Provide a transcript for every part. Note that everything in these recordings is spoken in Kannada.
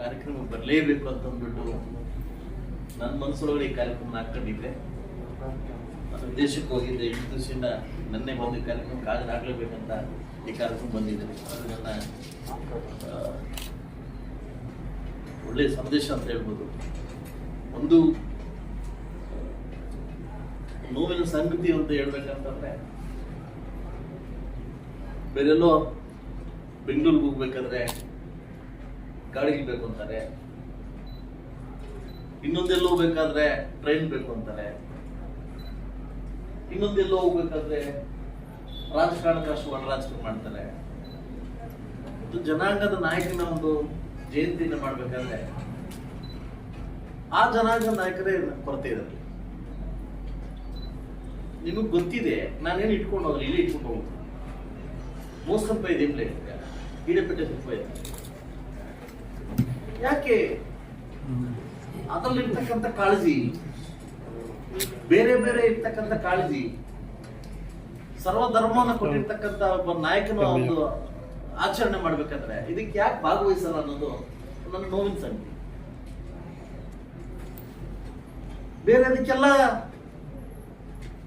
ಕಾರ್ಯಕ್ರಮ ಬರಲೇಬೇಕು ಅಂತ ಅಂದ್ಬಿಟ್ಟು ನನ್ನ ಮನಸ್ಸೊಳಗಡೆ ಈ ಕಾರ್ಯಕ್ರಮ ಹಾಕೊಂಡಿದ್ದೆ. ನಾನು ವಿದೇಶಕ್ಕೆ ಹೋಗಿದ್ದೆ. ಎಂಟು ದಿವಸದಿಂದ ನನ್ನೇ ಬಂದು ಕಾರ್ಯಕ್ರಮ ಹಾಕ್ಲೇಬೇಕಂತ ಈ ಕಾರ್ಯಕ್ರಮ ಬಂದಿದೆ ಅದು ನನ್ನ ಸಂದೇಶ ಅಂತ ಹೇಳ್ಬೋದು. ಒಂದು ನೋವಿನ ಸಂಗತಿ ಅಂತ ಹೇಳ್ಬೇಕಂತಂದ್ರೆ, ಬೇರೆಲ್ಲೋ ಬೆಂಗಳೂರಿಗೆ ಹೋಗ್ಬೇಕಾದ್ರೆ ಗಾಡಿ ಬೇಕು ಅಂತಾರೆ. ಇನ್ನೊಂದೆಲ್ಲೋ ಹೋಗ್ಬೇಕಾದ್ರೆ ಟ್ರೈನ್ ಬೇಕು ಅಂತಾರೆ. ಇನ್ನೊಂದೆಲ್ಲೋ ಹೋಗ್ಬೇಕಾದ್ರೆ ರಾಜಕಾರಣಕ್ಕೆ ಅಷ್ಟು ರಾಜಕಾರಣ ಮಾಡ್ತಾರೆ. ಮತ್ತು ಜನಾಂಗದ ನಾಯಕನ ಒಂದು ಜಯಂತಿಯನ್ನು ಮಾಡ್ಬೇಕಾದ್ರೆ ಆ ಜನಾಂಗದ ನಾಯಕರೇ ಕೊರತೆ ಇದೆ ನಿಮಗೆ ಗೊತ್ತಿದೆ, ನಾನೇನು ಇಟ್ಕೊಂಡು ಹೋಗಲಿ ಇಲ್ಲಿ ಇಟ್ಕೊಂಡು ಹೋಗ್ತೀನಿ ಮೋಸ್ಕಂಪ ಇದೆ. ಈಡಪೇಟೆ ಸ್ವಲ್ಪ ಇದೆ. ಯಾಕೆ? ಅದರಲ್ಲಿರ್ತಕ್ಕಂಥ ಕಾಳಜಿ. ಬೇರೆ ಬೇರೆ ಇರ್ತಕ್ಕಂಥ ಕಾಳಜಿ. ಸರ್ವಧರ್ಮನ ಕೊಟ್ಟಿರ್ತಕ್ಕಂಥ ಒಬ್ಬ ನಾಯಕನ ಒಂದು ಆಚರಣೆ ಮಾಡ್ಬೇಕಂದ್ರೆ ಇದಕ್ಕೆ ಯಾಕೆ ಭಾಗವಹಿಸಲ್ಲ ಅನ್ನೋದು ನನ್ನ ನೋವಿನ ಸಂಗತಿ. ಬೇರೆ ಅದಕ್ಕೆಲ್ಲ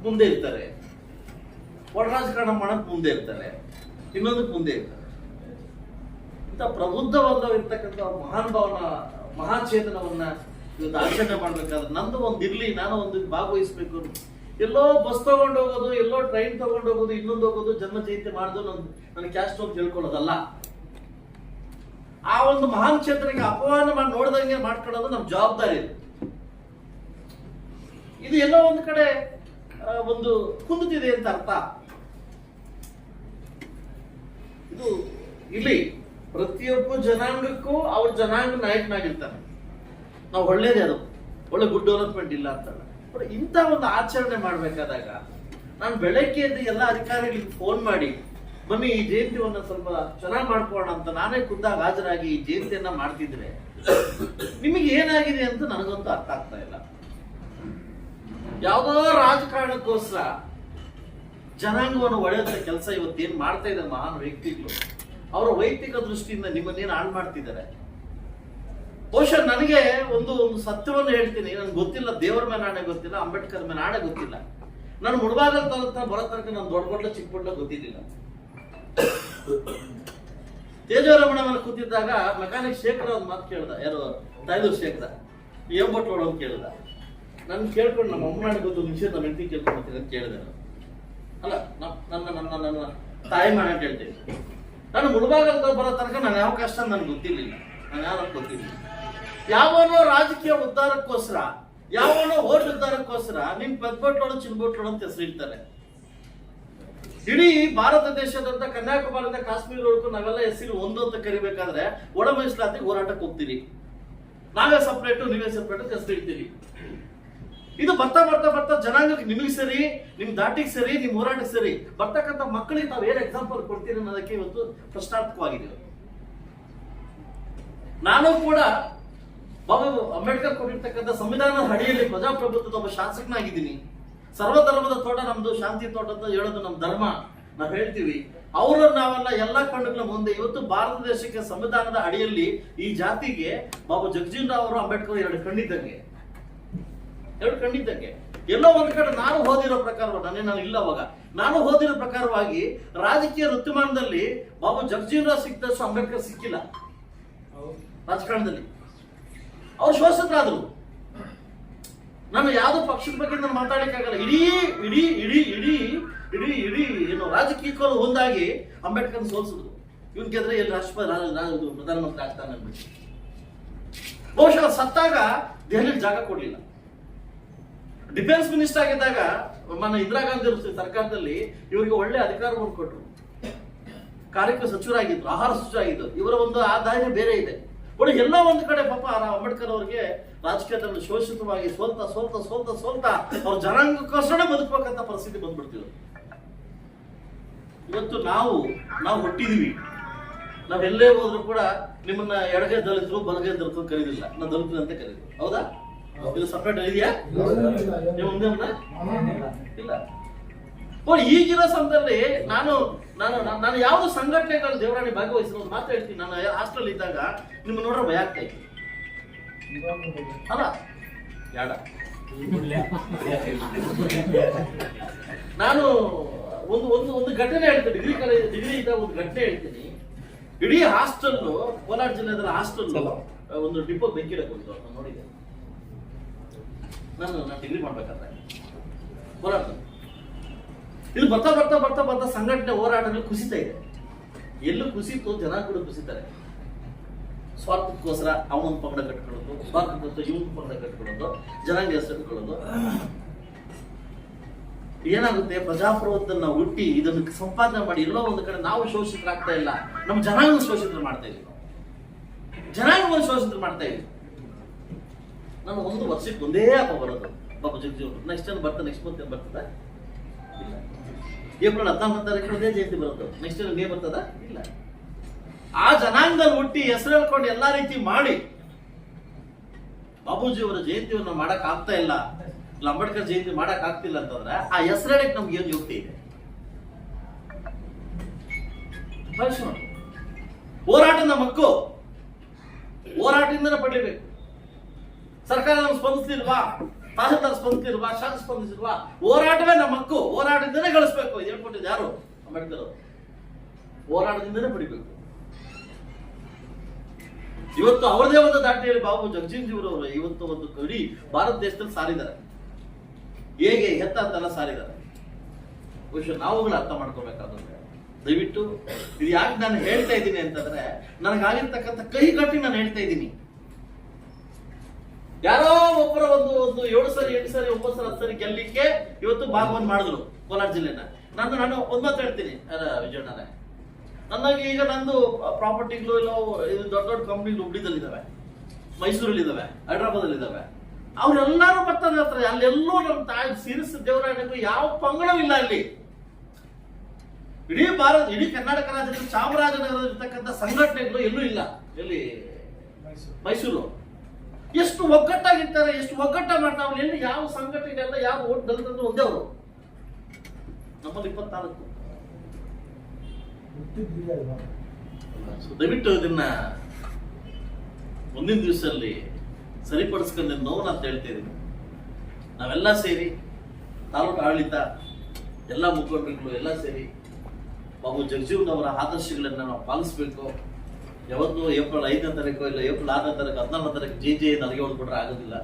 ಮುಂದೆ ಇರ್ತಾರೆ. ಒಳ ರಾಜಕಾರಣ ಮಾಡಕ್ ಮುಂದೆ ಇರ್ತಾರೆ. ಇನ್ನೊಂದಕ್ಕೆ ಮುಂದೆ ಇರ್ತಾರೆ. ಇಂಥ ಪ್ರಬುದ್ಧವಾದ ಇರ್ತಕ್ಕಂಥ ಮಹಾನ್ ಭಾವನ, ಮಹಾಚೇತನವನ್ನ ಇವತ್ತು ಆಚರಣೆ ಮಾಡ್ಬೇಕಾದ್ರೆ ನಂದು ಒಂದು ಇರ್ಲಿ, ನಾನು ಒಂದು ಭಾಗವಹಿಸ್ಬೇಕು ಎಲ್ಲೋ ಬಸ್ ತಗೊಂಡು ಹೋಗೋದು, ಎಲ್ಲೋ ಟ್ರೈನ್ ತಗೊಂಡು ಹೋಗೋದು, ಇನ್ನೊಂದು ಹೋಗೋದು, ಜನ್ಮ ಜಯಂತಿ ಮಾಡೋದು ನನ್ ನನ್ನ ಕ್ಯಾಸ್ಟ್ ಹೋಗಿ ಹೇಳ್ಕೊಳ್ಳೋದಲ್ಲ. ಆ ಒಂದು ಮಹಾನ್ ಕ್ಷೇತ್ರಕ್ಕೆ ಅಪಮಾನ ಮಾಡಿ ನೋಡ್ದಂಗೆ ಮಾಡ್ಕೊಳ್ಳೋದು ನಮ್ಮ ಜವಾಬ್ದಾರಿ ಇದು. ಎಲ್ಲೋ ಒಂದು ಕಡೆ ಒಂದು ಕುಂದುತ್ತಿದೆ ಅಂತ ಅರ್ಥ. ಇದು ಇಲ್ಲಿ ಪ್ರತಿಯೊಬ್ಬ ಜನಾಂಗಕ್ಕೂ ಅವ್ರ ಜನಾಂಗ ನಾಯಕನಾಗಿರ್ತಾನೆ. ನಾವು ಒಳ್ಳೇದೇ ಅದು. ಒಳ್ಳೆ ಗುಡ್ ಡೆವಲಪ್ಮೆಂಟ್ ಇಲ್ಲ ಅಂತ ಬಟ್ ಇಂಥ ಒಂದು ಆಚರಣೆ ಮಾಡ್ಬೇಕಾದಾಗ ನಾನು ಬೆಳಗ್ಗೆ ಎದ್ದು ಎಲ್ಲ ಅಧಿಕಾರಿಗಳಿಗೆ ಫೋನ್ ಮಾಡಿ, ಮಮ್ಮಿ, ಈ ಜಯಂತಿಯನ್ನು ಸ್ವಲ್ಪ ಚೆನ್ನಾಗಿ ಮಾಡ್ಕೋಣ ಅಂತ ನಾನೇ ಖುದ್ದಾಗ ಹಾಜರಾಗಿ ಈ ಜಯಂತಿಯನ್ನ ಮಾಡ್ತಿದ್ರೆ ನಿಮಗೆ ಏನಾಗಿದೆ ಅಂತ ನನಗಂತೂ ಅರ್ಥ ಆಗ್ತಾ ಇಲ್ಲ. ಯಾವುದೋ ರಾಜಕಾರಣಕ್ಕೋಸ್ಕರ ಜನಾಂಗವನ್ನು ಒಡೆಯುವಂತ ಕೆಲಸ ಇವತ್ತೇನ್ ಮಾಡ್ತಾ ಇದೆ ಮಹಾನ್ ವ್ಯಕ್ತಿಗಳು. ಅವರ ವೈಯಕ್ತಿಕ ದೃಷ್ಟಿಯಿಂದ ನಿಮ್ಮನ್ನೇನು ಹಾಳು ಮಾಡ್ತಿದ್ದಾರೆ? ಬಹುಶಃ ನನಗೆ ಒಂದು ಒಂದು ಸತ್ಯವನ್ನು ಹೇಳ್ತೀನಿ. ನನ್ಗೆ ಗೊತ್ತಿಲ್ಲ, ದೇವರ ಮೇಲೆ ಆಣೆ ಗೊತ್ತಿಲ್ಲ, ಅಂಬೇಡ್ಕರ್ ಮೇಲೆ ಆಣೆ ಗೊತ್ತಿಲ್ಲ. ನಾನು ಮುಳಬಾಗಲ್ ತನಕ ಬರೋ ತನಕ ನಾನು ದೊಡ್ಡ ಬಡ್ಲ ಚಿಕ್ಕ ಬಡ್ಲ ಗೊತ್ತಿದ್ದಿಲ್ಲ. ತೇಜವರಮಣ ಮೇಲೆ ಕೂತಿದ್ದಾಗ ಮೆಕಾನಿಕ್ ಶೇಖರ ಒಂದು ಮಾತು ಕೇಳ್ದ. ಯಾರು? ತಾಯ್ದೂರ್ ಶೇಖರ. ಎಂಬಟ್ಟು ಅಂತ ಕೇಳ್ದ. ನಾನು ಕೇಳ್ಕೊಂಡು ನಮ್ಮ ಅಮ್ಮನ ಗೊತ್ತು ನಿಮಿಷ ನಮ್ಮ ಹೆಂಡತಿ ಕೇಳ್ಕೊಂಡ್ತೀನಿ ಅಂತ ಕೇಳಿದೆ ಅಲ್ಲ ನನ್ನ ನನ್ನ ನನ್ನ ತಾಯಿ ಮಾಡ ಹೇಳ್ತೀನಿ. ನಾನು ಮುಳುಭಾಗದ ಬರೋ ತನಕ ನಾನು ಯಾವ ಕಷ್ಟ ನನ್ಗೆ ಗೊತ್ತಿರಲಿಲ್ಲ. ನಾನು ಯಾರು ಗೊತ್ತಿರಲಿಲ್ಲ. ಯಾವನೋ ರಾಜಕೀಯ ಉದ್ಧಾರಕ್ಕೋಸ್ಕರ, ಯಾವನೋ ಓಟ್ ಉದ್ಧಾರಕ್ಕೋಸ್ಕರ ನಿಮ್ ಪೆದ್ಬಟ್ಲೋಡು ಚಿನ್ಬಟ್ಲೋಡು ಅಂತ ಹೆಸರಿಡ್ತಾರೆ ಇಡೀ ಭಾರತ ದೇಶದಂತ ಕನ್ಯಾಕುಮಾರಿಯಿಂದ ಕಾಶ್ಮೀರವರೆಗೂ ನಾವೆಲ್ಲ ಹೆಸರು ಒಂದು ಅಂತ ಕರಿಬೇಕಾದ್ರೆ ಒಳ ಮೀಸಲಾತಿ ಹೋರಾಟಕ್ಕೆ ಹೋಗ್ತೀರಿ. ನಾವೇ ಸಪ್ರೇಟು ನೀವೇ ಸಪ್ರೇಟು ಹೆಸರಿಡ್ತೀರಿ ಇದು ಬರ್ತಾ ಬರ್ತಾ ಬರ್ತಾ ಜನಾಂಗಕ್ಕೆ ನಿಮಗೆ ಸರಿ, ನಿಮ್ ದಾಟಿಗೆ ಸರಿ, ನಿಮ್ ಹೋರಾಟಕ್ಕೆ ಸರಿ, ಬರ್ತಕ್ಕಂಥ ಮಕ್ಕಳಿಗೆ ನಾವು ಏನ್ ಎಕ್ಸಾಂಪಲ್ ಕೊಡ್ತೀರಿ ಅನ್ನೋದಕ್ಕೆ ಇವತ್ತು ಪ್ರಶ್ನಾರ್ಥಕವಾಗಿದೆ. ನಾನು ಕೂಡ ಬಾಬಾ ಅಂಬೇಡ್ಕರ್ ಕೊಟ್ಟಿರ್ತಕ್ಕಂಥ ಸಂವಿಧಾನದ ಅಡಿಯಲ್ಲಿ ಪ್ರಜಾಪ್ರಭುತ್ವದ ಒಬ್ಬ ಶಾಸಕನಾಗಿದ್ದೀನಿ. ಸರ್ವಧರ್ಮದ ತೋಟ ನಮ್ದು, ಶಾಂತಿ ತೋಟ ಅಂತ ಹೇಳೋದು ನಮ್ಮ ಧರ್ಮ. ನಾವು ಹೇಳ್ತೀವಿ ಅವರು ನಾವೆಲ್ಲ ಎಲ್ಲ ಕಣ್ಣುಗಳ ಮುಂದೆ ಇವತ್ತು ಭಾರತ ದೇಶಕ್ಕೆ ಸಂವಿಧಾನದ ಅಡಿಯಲ್ಲಿ ಈ ಜಾತಿಗೆ ಬಾಬಾ ಜಗಜೀವನ್ ರಾವ್ ಅವರು ಅಂಬೇಡ್ಕರ್ ಎರಡು ಕಣ್ಣಿದ್ದಂಗೆ. ಎರಡು ಕಂಡಿದ್ದಕ್ಕೆ ಎಲ್ಲೋ ಒಂದ್ ಕಡೆ ನಾನು ಓದಿರೋ ಪ್ರಕಾರ ನಾನೇ ನಾನು ಇಲ್ಲ ಅವಾಗ ನಾನು ಓದಿರೋ ಪ್ರಕಾರವಾಗಿ ರಾಜಕೀಯ ವೃತ್ತಿಮಾನದಲ್ಲಿ ಬಾಬು ಜಗಜೀವನ್ ರಾವ್ ಸಿಕ್ಕಿದಷ್ಟು ಅಂಬೇಡ್ಕರ್ ಸಿಕ್ಕಿಲ್ಲ. ರಾಜಕಾರಣದಲ್ಲಿ. ಅವ್ರು ಶೋಷಕರಾದ್ರು ನಾನು ಯಾವ್ದು ಪಕ್ಷದ ಬಗ್ಗೆ ನಾನು ಮಾತಾಡಕ್ಕಾಗಲ್ಲ. ಇಡೀ ಇಡೀ ಇಡೀ ಇಡೀ ಇಡೀ ಇಡೀ ಏನು ರಾಜಕೀಯಕ್ಕೂ ಒಂದಾಗಿ ಅಂಬೇಡ್ಕರ್ ಸೋಲ್ಸಿದ್ರು. ಇವನ್ ಗೆದ್ರೆ ಎಲ್ಲಿ ರಾಷ್ಟ್ರಪತಿ ಪ್ರಧಾನಮಂತ್ರಿ ಆಗ್ತಾನೆ ಬಹುಶಃ ಸತ್ತಾಗ ದೆಹಲಿ ಜಾಗ ಕೊಡ್ಲಿಲ್ಲ. ಡಿಫೆನ್ಸ್ ಮಿನಿಸ್ಟರ್ ಆಗಿದ್ದಾಗ ಮನ ಇಂದಿರಾ ಗಾಂಧಿ ಸರ್ಕಾರದಲ್ಲಿ ಇವರಿಗೆ ಒಳ್ಳೆ ಅಧಿಕಾರವನ್ನು ಕೊಟ್ಟರು. ಕಾರ್ಯಕ್ರಮ ಸಚಿವರಾಗಿದ್ರು, ಆಹಾರ ಸಚಿವರಾಗಿದ್ರು. ಇವರ ಒಂದು ಆದಾಯ ಬೇರೆ ಇದೆ. ಒಳ್ಳೆ ಎಲ್ಲ ಒಂದು ಕಡೆ ಪಾಪ ಅಂಬೇಡ್ಕರ್ ಅವರಿಗೆ ರಾಜಕೀಯದಲ್ಲಿ ಶೋಷಿತವಾಗಿ ಸೋಲ್ತಾ ಸೋಲ್ತಾ ಸೋಲ್ತಾ, ಸೋಲ್ತ ಅವ್ರ ಜನಾಂಗಕ್ಕೋಸ್ಕರ ಬದುಕಬೇಕಂತ ಪರಿಸ್ಥಿತಿ ಬಂದ್ಬಿಡ್ತಿದ್ರು. ಇವತ್ತು ನಾವು ನಾವು ಹುಟ್ಟಿದೀವಿ. ನಾವೆಲ್ಲೇ ಹೋದ್ರು ಕೂಡ ನಿಮ್ಮನ್ನ ಎಡಗೈ ದಲಿತರು, ಬಲಗೈ ದಲಿತರು ಕರೀದಿಲ್ಲ. ನಾ ದಲಿತರು ಅಂತ ಕರೀದಿಲ್ಲ. ಹೌದಾ? ಇದು ಸಪ್ರೇಟ್ ಇದೆಯಾ? ಒಂದಾ? ಇಲ್ಲ. ಓ ಈಗಿನ ಸಂದರ್ಭದಲ್ಲಿ ನಾನು ನಾನು ನಾನು- ಯಾವ್ದು ಸಂಘಟನೆಗಳು ದೇವರಾಣಿ ಭಾಗವಹಿಸಿ ಮಾತ್ರ ಹೇಳ್ತೀನಿ. ನಾನು ಹಾಸ್ಟೆಲ್ ಇದ್ದಾಗ ನಿಮ್ಮ ನೋಡ್ರೆ ಭಯ ಆಗ್ತಾ ಇತ್ತು. ಅಲ್ಲ? ಯಾಡ? ನಾನು ಒಂದು ಒಂದು ಒಂದು ಘಟನೆ ಹೇಳ್ತೀನಿ. ಡಿಗ್ರಿ ಕಾಲೇಜ್ ಡಿಗ್ರಿ ಇದ್ದ ಒಂದು ಘಟನೆ ಹೇಳ್ತೀನಿ. ಇಡೀ ಹಾಸ್ಟೆಲ್ ಕೋಲಾರ ಜಿಲ್ಲೆದಲ್ಲಿ ಹಾಸ್ಟೆಲ್ ಒಂದು ಡಿಪೋ ಬೆಂಕಿ ಬಂತು ನಾನು ನೋಡಿದ್ದೆ ನಾನು ಡಿಗ್ರಿ ಇಲ್ಲಿ ಬರ್ತಾ ಬರ್ತಾ ಬರ್ತಾ ಬರ್ತಾ ಸಂಘಟನೆ ಹೋರಾಟಗಳು ಕುಸಿತಾ ಇದೆ. ಎಲ್ಲೂ ಕುಸಿತು ಜನ ಕೂಡ ಕುಸಿತಾರೆ. ಸ್ವಾರ್ಥಕ್ಕೋಸ್ಕರ ಅವನೊಂದು ಪಂಗಡ ಕಟ್ಕೊಳ್ಳೋದು, ಸ್ವಾರ್ಥಕ್ಕೋಸ್ಕರ ಇವನ್ ಪಂಗಡ ಕಟ್ಕೊಳ್ಳೋದು ಜನಾಂಗ ಹೆಸರು ಇಟ್ಕೊಳ್ಳೋದು. ಏನಾಗುತ್ತೆ? ಪ್ರಜಾಪ್ರಭುತ್ವನ ಹುಟ್ಟಿ ಇದನ್ನು ಸಂಪಾದನೆ ಮಾಡಿ ಎಲ್ಲೋ ಒಂದು ಕಡೆ ನಾವು ಶೋಷಿತರಾಗ್ತಾ ಇಲ್ಲ. ನಮ್ಮ ಜನಾಂಗ ಶೋಷಿತರು ಮಾಡ್ತಾ ಇದ್ದೀವಿ. ಜನಾಂಗವನ್ನು ಶೋಷಿತರು ಮಾಡ್ತಾ ಇದೀವಿ ನಾನು ಒಂದು ವರ್ಷಕ್ಕೆ ಒಂದೇ ಹಬ್ಬ ಬರೋದು. ಬಾಬು ಜಗಜೀವ್ ನೆಕ್ಸ್ಟ್ ಏನು ಬರ್ತದೆ ನೆಕ್ಸ್ಟ್ ಮಂತ್ ಏನು ಬರ್ತದ? ಇಲ್ಲ. ಏಪ್ರಿಲ್ ಹದಿನಾಲ್ಕು ತಾರೀಕು ಒಂದೇ ಜಯಂತಿ ಬರೋದು ನೆಕ್ಸ್ಟ್ ಏನು ಮೇ ಬರ್ತದ? ಇಲ್ಲ. ಆ ಜನಾಂಗದಲ್ಲಿ ಹುಟ್ಟಿ ಹೆಸರು ಹೇಳ್ಕೊಂಡು ಎಲ್ಲಾ ರೀತಿ ಮಾಡಿ ಬಾಬೂಜಿಯವರ ಜಯಂತಿಯನ್ನು ಮಾಡಕ್ ಆಗ್ತಾ ಇಲ್ಲ. ಇಲ್ಲ, ಅಂಬೇಡ್ಕರ್ ಜಯಂತಿ ಮಾಡಕ್ ಆಗ್ತಿಲ್ಲ ಅಂತಂದ್ರೆ ಆ ಹೆಸರು ಹೇಳಕ್ ನಮ್ಗೆ ಏನು ಯುಕ್ತಿ ಇದೆ. ಹೋರಾಟ ನಮ್ಮ ಹಕ್ಕು ಹೋರಾಟದಿಂದನೇ ಪಡಿಬೇಕು ಸರ್ಕಾರ ನಮ್ಗೆ ಸ್ಪಂದಿಸ್ತಿಲ್ವಾ ತಹಸೀಲ್ದಾರ್ ಸ್ಪಂದಿಸ್ತಿಲ್ವಾ ಶಾಸಕ ಸ್ಪಂದಿಸಿಲ್ವಾ ಹೋರಾಟವೇ ನಮ್ಮ ಹಕ್ಕು. ಹೋರಾಟದಿಂದನೇ ಗಳಿಸ್ಬೇಕು ಹೇಳ್ಕೊಟ್ಟಿದ್ದು ಯಾರು? ಅಂಬೇಡ್ಕರ್ ಅವರು. ಹೋರಾಟದಿಂದನೇ ಪಡಿಬೇಕು. ಇವತ್ತು ಅವರದೇ ಒಂದು ದಾಟಿಯಲ್ಲಿ ಬಾಬು ಅವರು ಇವತ್ತು ಒಂದು ಕಡಿ ಭಾರತ ದೇಶದಲ್ಲಿ ಸಾರಿದ್ದಾರೆ. ಹೇಗೆ ಎತ್ತ ಅಂತೆಲ್ಲ ಸಾರಿದ್ದಾರೆ. ಬಹುಶಃ ನಾವುಗಳು ಅರ್ಥ ಮಾಡ್ಕೋಬೇಕಾದ್ರೆ ದಯವಿಟ್ಟು ಇದು ಯಾಕೆ ನಾನು ಹೇಳ್ತಾ ಇದ್ದೀನಿ ಅಂತಂದ್ರೆ, ನನಗಾಗಿರ್ತಕ್ಕಂಥ ಕೈ ಕಟ್ಟಿ ನಾನು ಹೇಳ್ತಾ ಇದ್ದೀನಿ. ಯಾರೋ ಒಬ್ಬರ ಒಂದು ಒಂದು ಏಳು ಸರಿ, ಎಂಟು ಸರಿ, ಒಂಬತ್ತು ಸರಿ, ಹತ್ತು ಸರಿ ಗೆಲ್ಲಿಕ್ಕೆ ಇವತ್ತು ಭಾಗವನ್ ಮಾಡಿದ್ರು ಕೋಲಾರ ಜಿಲ್ಲೆನ. ನಾನು ನಾನು ಒಂದ್ ಮಾತು ಹೇಳ್ತೀನಿ ವಿಜಯಣ್ಣನೇ. ನನಗೆ ಈಗ ನಂದು ಪ್ರಾಪರ್ಟಿಗಳು ಇಲ್ಲ ಇದು ದೊಡ್ಡ ದೊಡ್ಡ ಕಂಪ್ನಿಗಳು ಹುಬ್ಳಿದಲ್ಲಿದ್ದಾವೆ ಮೈಸೂರಲ್ಲಿ ಇದಾವೆ ಹೈದ್ರಾಬಾದಲ್ಲಿ ಇದಾವೆ ಅವ್ರೆಲ್ಲಾರು ಬರ್ತಾರೆ ಹತ್ರ. ಅಲ್ಲೆಲ್ಲೂ ನಮ್ಮ ತಾಯಿ ಸಿರಿಸ್ ದೇವರಾಯಣಗೂ ಯಾವ ಪಂಗಡವೂ ಇಲ್ಲ ಅಲ್ಲಿ. ಇಡೀ ಭಾರತ, ಇಡೀ ಕರ್ನಾಟಕ ರಾಜ್ಯದಲ್ಲಿ ಚಾಮರಾಜನಗರದಲ್ಲಿರ್ತಕ್ಕಂಥ ಸಂಘಟನೆಗಳು ಎಲ್ಲೂ ಇಲ್ಲ. ಎಲ್ಲಿ? ಮೈಸೂರು. ಎಷ್ಟು ಒಗ್ಗಟ್ಟಾಗಿರ್ತಾರೆ, ಎಷ್ಟು ಒಗ್ಗಟ್ಟ ಮಾಡ್ತಾವೆ ಎಲ್ಲಿ ಯಾವ ಸಂಘಟನೆ ಎಲ್ಲ ಯಾವ ಓಟ್ ದಲಿತರು ಒಂದೇ ಅವರು. ನಮ್ಮಲ್ಲಿ ಇಪ್ಪತ್ನಾಲ್ಕು. ದಯವಿಟ್ಟು ಇದನ್ನ ಮುಂದಿನ ದಿವಸದಲ್ಲಿ ಸರಿಪಡಿಸ್ಕೊಂಡು ನೋವು ಅಂತ ಹೇಳ್ತಾ ನಾವೆಲ್ಲ ಸೇರಿ, ತಾಲೂಕು ಆಡಳಿತ, ಎಲ್ಲ ಮುಖಂಡರುಗಳು ಎಲ್ಲ ಸೇರಿ ಬಾಬು ಜಗಜೀವನವರ ಆದರ್ಶಗಳನ್ನ ನಾವು ಪಾಲಿಸ್ಬೇಕು. ಯಾವತ್ತು ಏಪ್ರಿಲ್ ಐದನೇ ತಾರೀಕು ಇಲ್ಲ, ಏಪ್ರಿಲ್ ಆರನೇ ತಾರೀಕು, ಹದಿನಾಲ್ಕನೇ ತಾರೀಕು ಜೆ ಜೆ ನನಗೆ ಹೊಡ್ಬಿಟ್ರೆ ಆಗೋದಿಲ್ಲ.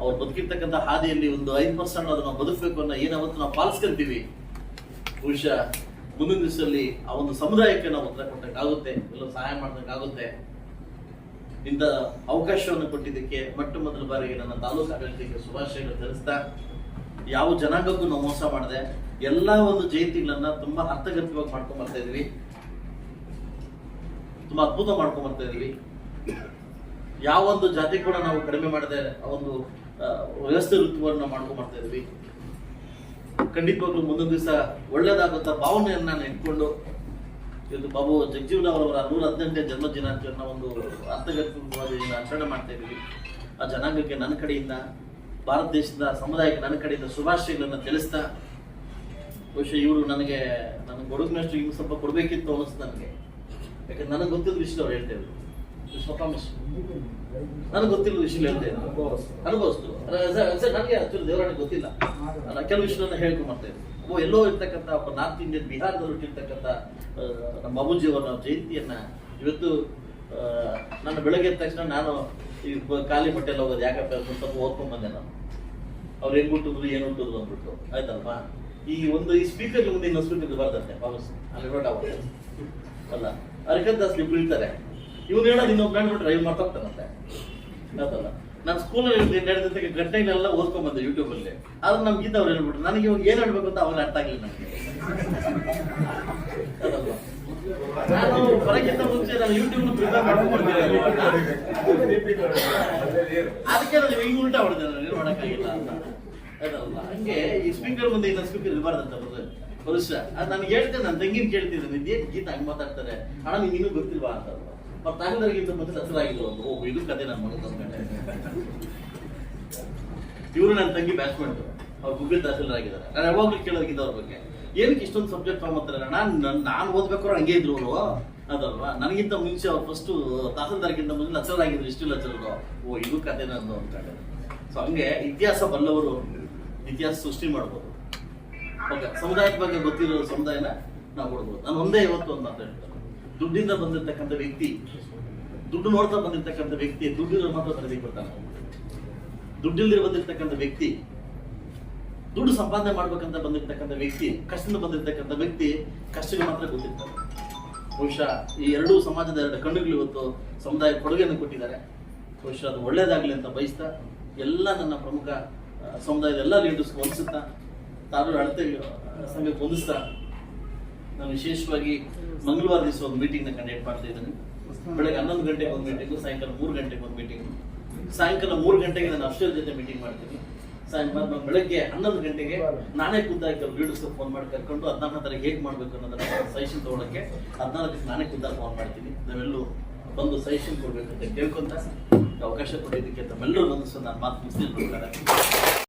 ಅವ್ರು ಬದುಕಿರ್ತಕ್ಕಂಥ ಹಾದಿಯಲ್ಲಿ ಒಂದು ಐದು ಪರ್ಸೆಂಟ್ ಅದನ್ನು ಬದುಕಬೇಕು ಅನ್ನೋ ಏನಾವತ್ತು ನಾವು ಪಾಲಿಸ್ಕೊಂತೀವಿ. ಬಹುಶಃ ಮುಂದಿನ ದಿವಸದಲ್ಲಿ ಆ ಒಂದು ಸಮುದಾಯಕ್ಕೆ ನಾವು ಉತ್ತರ ಕೊಟ್ಟಕ್ಕಾಗುತ್ತೆ ಎಲ್ಲ ಸಹಾಯ ಮಾಡೋದಕ್ಕಾಗುತ್ತೆ ಇಂಥ ಅವಕಾಶವನ್ನು ಕೊಟ್ಟಿದ್ದಕ್ಕೆ ಮೊಟ್ಟ ಮೊದಲ ಬಾರಿಗೆ ನನ್ನ ತಾಲೂಕು ಆಡಳಿತಕ್ಕೆ ಶುಭಾಶಯಗಳು ತಿಳಿಸ್ತಾ, ಯಾವ ಜನಾಂಗಕ್ಕೂ ನಾವು ಮೋಸ ಮಾಡದೆ ಎಲ್ಲ ಒಂದು ಜಯಂತಿಗಳನ್ನ ತುಂಬಾ ಅರ್ಥಗರ್ಭಿತವಾಗಿ ಮಾಡ್ಕೊಂಡ್ ಬರ್ತಾ ತುಂಬಾ ಅದ್ಭುತ ಮಾಡ್ಕೊಂಡ್ ಬರ್ತಾ ಇದೀವಿ ಯಾವ ಒಂದು ಜಾತಿ ಕೂಡ ನಾವು ಕಡಿಮೆ ಮಾಡದೆ ಆ ಒಂದು ವ್ಯವಸ್ಥೆ ಋತುವನ್ನು ಮಾಡ್ಕೊಂಡ್ ಬರ್ತಾ ಇದೀವಿ ಖಂಡಿತವಾಗ್ಲೂ ಮುಂದೊಂದು ದಿವಸ ಒಳ್ಳೇದಾಗುತ್ತ ಭಾವನೆಯನ್ನ ನಾನು ಇಟ್ಕೊಂಡು, ಇವತ್ತು ಬಾಬು ಜಗಜೀವನ ಅವರವರ ನೂರ ಹದಿನೆಂಟನೇ ಜನ್ಮ ದಿನಾಚರಣೆ ಒಂದು ಅರ್ಥಗರ್ಭಿತವಾಗಿ ಆಚರಣೆ ಮಾಡ್ತಾ ಇದೀವಿ ಆ ಜನಾಂಗಕ್ಕೆ ನನ್ನ ಕಡೆಯಿಂದ, ಭಾರತ ದೇಶದ ಸಮುದಾಯಕ್ಕೆ ನನ್ನ ಕಡೆಯಿಂದ ಶುಭಾಶಯಗಳನ್ನ ತಿಳಿಸ್ತಾ, ಬಹುಶಃ ಇವರು ನನಗೆ, ನನ್ನ ಕೊಡೋದನ್ನಷ್ಟು ಇನ್ನು ಸ್ವಲ್ಪ ಕೊಡಬೇಕಿತ್ತು ಅನಿಸ್ತು ನನಗೆ. ಯಾಕಂದ್ರೆ ನನಗೆ ಗೊತ್ತಿದ್ದ ವಿಷಯ ಅವ್ರು ಹೇಳ್ತೇವೆ ನನಗೆ ಗೊತ್ತಿಲ್ಲ ವಿಷಯ ಹೇಳ್ತೇವೆ ಅನುಭವಿಸ್ತು ನನಗೆ ಆಕ್ಚುಲಿ ದೇವರಾಣಿಗೆ ಗೊತ್ತಿಲ್ಲ. ನಾನು ಕೆಲವು ವಿಷಯವನ್ನು ಹೇಳ್ಕೊಂಡು ಮಾಡ್ತಾ ಓ, ಎಲ್ಲೋ ಇರ್ತಕ್ಕಂಥ ಒಬ್ಬ ನಾರ್ತ್ ಇಂಡಿಯನ್ ಬಿಹಾರದಲ್ಲಿ ಹುಟ್ಟಿರ್ತಕ್ಕಂಥ ನಮ್ಮ ಅಬುಜಿಯವರ ಜಯಂತಿಯನ್ನ ಇವತ್ತು ನನ್ನ ನಾನು ಬೆಳಗ್ಗೆ ತಕ್ಷಣ ನಾನು ಈ ಖಾಲಿ ಹೋಗೋದು ಯಾಕಪ್ಪ ಸ್ವಲ್ಪ ಓದ್ಕೊಂಡ್ ಬಂದೆ ನಾನು. ಅವ್ರು ಹೆಂಗ್ ಹುಟ್ಟಿದ್ರು ಏನು ಹುಟ್ಟಿದ್ರು ಅಂದ್ಬಿಟ್ಟು. ಆಯ್ತಲ್ವಾ? ಈ ಒಂದು, ಈ ಸ್ಪೀಕರ್ ಮುಂದೆ ಇನ್ನೊಂದು ಸ್ಪೀಕರ್ ಬರ್ತಂತೆ ವಾಪಸ್ ಅಲ್ಲಿ ಅಲ್ಲ. ಅರ್ಕಂತ ಸ್ಲಿಪ್ ಬೀಳ್ತಾರೆ ಇವ್ನು ಹೇಳೋದು ಇನ್ನೊಬ್ಬ ಗಂಡು ಡ್ರೈವ್ ಮಾಡ್ತಾಗ್ತಾನಂತೆ ಆಯ್ತಲ್ಲ ನಾನು ಸ್ಕೂಲಲ್ಲಿ ನಡೆದಂತೆ ಗಂಟೆಗಳೆಲ್ಲ ಓದ್ಕೊಂಡ್ ಬಂದೆ ಯೂಟ್ಯೂಬ್ ಅಲ್ಲಿ. ಆದ್ರೆ ನಮ್ ಗೀತ ಹೇಳ್ಬಿಟ್ರು. ನನಗೆ ಇವಾಗ ಏನ್ ಹೇಳ್ಬೇಕು ಅಂತ ಅವಾಗ ಅರ್ಥ ಆಗಲಿಲ್ಲ ನನಗೆ? ನಾನು ಬರಕ್ಕಿಂತ ಮುಂಚೆ ನಾನು ಯೂಟ್ಯೂಬ್ ಪ್ರಿಪೇರ್ ಮಾಡ್ಕೊಂಡು ಅದಕ್ಕೆ ನಾನು ಹಿಂಗ್ ಉಲ್ಟಾ ಹೊಡೆದೆ ನಾನು ಮಾಡಕ್ಕಾಗಿಲ್ಲ ಅಂತ. ಅದಲ್ಲ ಹಂಗೆ ಈ ಸ್ಪೀಕರ್ ಮುಂದೆ ಇನ್ನೊಂದು ಸ್ಪೀಕರ್ ಇರಬಾರ್ದಂತ ಬರೋದು ಪುರುಷ ಅದು ನಾನು ಹೇಳ್ತೇನೆ ನನ್ನ ತಂಗಿನ ಕೇಳ್ತಿದ್ದೆ ನಿಂದೇನು ಗೀತ ಹಂಗ್ ಮಾತಾಡ್ತಾರೆ? ಹಣ ನಿಂಗೆ ಇನ್ನೂ ಗೊತ್ತಿಲ್ವಾ ಅಂತ ಅವ್ರ. ತಾಂಡರಿಗಿಂತ ಮತ್ತೆ ಹಸಿರಾಗಿಲ್ಲ ಒಂದು ಓ ಇದು ಕತೆ ನನ್ನ ಮಗ ತಂದ್ಕೊಂಡೆ ಇವರು ನನ್ನ ತಂಗಿ ಬ್ಯಾಟ್ಸ್ಮನ್ ಅವ್ರು ಗುಗ್ಗಲ್ ತಹಸೀಲ್ದಾರಾಗಿದ್ದಾರೆ. ನಾನು ಯಾವಾಗಲೂ ಕೇಳೋದಕ್ಕೆ ಅವ್ರ ಬಗ್ಗೆ. ಏನಕ್ಕೆ ಇಷ್ಟೊಂದು ಸಬ್ಜೆಕ್ಟ್ ತಗೊಂಬತ್ತಾರೆ ನಾನು ನಾನು ಓದ್ಬೇಕಾದ್ರೆ ಹಂಗೆ ಇದ್ರು ಅವರು. ಅದಲ್ವಾ? ನನಗಿಂತ ಮುಂಚೆ ಅವ್ರು ಫಸ್ಟು ತಹಸೀಲ್ದಾರ್ಗಿಂತ ಮುಂಚೆ ಲಚರ್ ಆಗಿದ್ರು, ಇಷ್ಟು ಲಚರ್ಗಳು ಓ ಇದು ಕತೆ ಅಂತ ಸೊ ಹಂಗೆ ಇತಿಹಾಸ ಬಲ್ಲವರು ಇತಿಹಾಸ ಸೃಷ್ಟಿ ಮಾಡ್ಬೋದು. ಸಮುದಾಯದ ಬಗ್ಗೆ ಗೊತ್ತಿರೋ ಸಮುದಾಯನ ನಾವು ಕೊಡ್ಬೋದು ನಾನು ಒಂದೇ ಇವತ್ತು ಒಂದು ಮಾತು ದುಡ್ಡಿಂದ ಬಂದಿರತಕ್ಕಂಥ ವ್ಯಕ್ತಿ, ದುಡ್ಡು ನೋಡ್ತಾ ಬಂದಿರತಕ್ಕಂಥ ವ್ಯಕ್ತಿ ದುಡ್ಡಿರೋ ಮಾತ್ರ ತರಬೇತಿ ಬರ್ತಾನೆ ದುಡ್ಡಿಲ್ದಿರ ಬಂದಿರತಕ್ಕಂಥ ವ್ಯಕ್ತಿ, ದುಡ್ಡು ಸಂಪಾದನೆ ಮಾಡ್ಬೇಕಂತ ಬಂದಿರತಕ್ಕಂಥ ವ್ಯಕ್ತಿ, ಕಷ್ಟದಿಂದ ಬಂದಿರತಕ್ಕಂಥ ವ್ಯಕ್ತಿ ಕಷ್ಟಗಳು ಮಾತ್ರ ಗೊತ್ತಿರ್ತಾರೆ ಬಹುಶಃ ಈ ಎರಡೂ ಸಮಾಜದ ಎರಡು ಕಣ್ಣುಗಳು ಇವತ್ತು ಸಮುದಾಯ ಕೊಡುಗೆಯನ್ನು ಕೊಟ್ಟಿದ್ದಾರೆ. ಬಹುಶಃ ಅದು ಒಳ್ಳೇದಾಗ್ಲಿ ಅಂತ ಬಯಸ್ತಾ, ಎಲ್ಲ ನನ್ನ ಪ್ರಮುಖ ಸಮುದಾಯದ ಎಲ್ಲ ಲೀಡರ್ಸ್ ಹೊಂದಿಸುತ್ತಾ ತಾರು ಅಳತೆ ಸಂಘಕ್ಕೆ ಹೊಂದಿಸ್ತಾ ನಾನು ವಿಶೇಷವಾಗಿ ಮಂಗಳವಾರ ದಿವಸ ಒಂದು ಮೀಟಿಂಗ್ನ ಕಂಡಕ್ಟ್ ಮಾಡ್ತಾ ಇದ್ದೇನೆ. ಬೆಳಗ್ಗೆ ಹನ್ನೊಂದು ಗಂಟೆಗೆ ಒಂದು ಮೀಟಿಂಗು ಸಾಯಂಕಾಲ ಮೂರು ಗಂಟೆಗೆ ಒಂದು ಮೀಟಿಂಗು ಸಾಯಂಕಾಲ ಮೂರು ಗಂಟೆಗೆ ನಾನು ಅಫ್ಸರ್ ಜೊತೆ ಮೀಟಿಂಗ್ ಮಾಡ್ತೀನಿ. ಸಾಯಂಕಾಲ ಬೆಳಗ್ಗೆ ಹನ್ನೊಂದು ಗಂಟೆಗೆ ನಾನೇ ಖುದ್ದಾಗಿ ಕೆಲವು ಫೋನ್ ಮಾಡಿ ಕರ್ಕೊಂಡು ಹದಿನಾಲ್ಕು ತಾರೀಕು ಹೇಗೆ ಮಾಡಬೇಕು ಅನ್ನೋದನ್ನ ಸಜೆಷನ್ ತಗೊಳಕ್ಕೆ ಹದಿನಾಲ್ಕಕ್ಕೆ ನಾನೇ ಖುದ್ದಾಗಿ ಫೋನ್ ಮಾಡ್ತೀನಿ. ನಾವೆಲ್ಲೂ ಬಂದು ಸಜೆಷನ್ ಕೊಡ್ಬೇಕು ಅಂತ ಕೇಳ್ಕೊಂತ ಅವಕಾಶ ಕೊಟ್ಟಿದ್ದಕ್ಕೆ ತಮ್ಮೆಲ್ಲರೂ ಬಂದು ನಾನು ಮಾತು ಮುಗಿಸ್ತೀನಿ.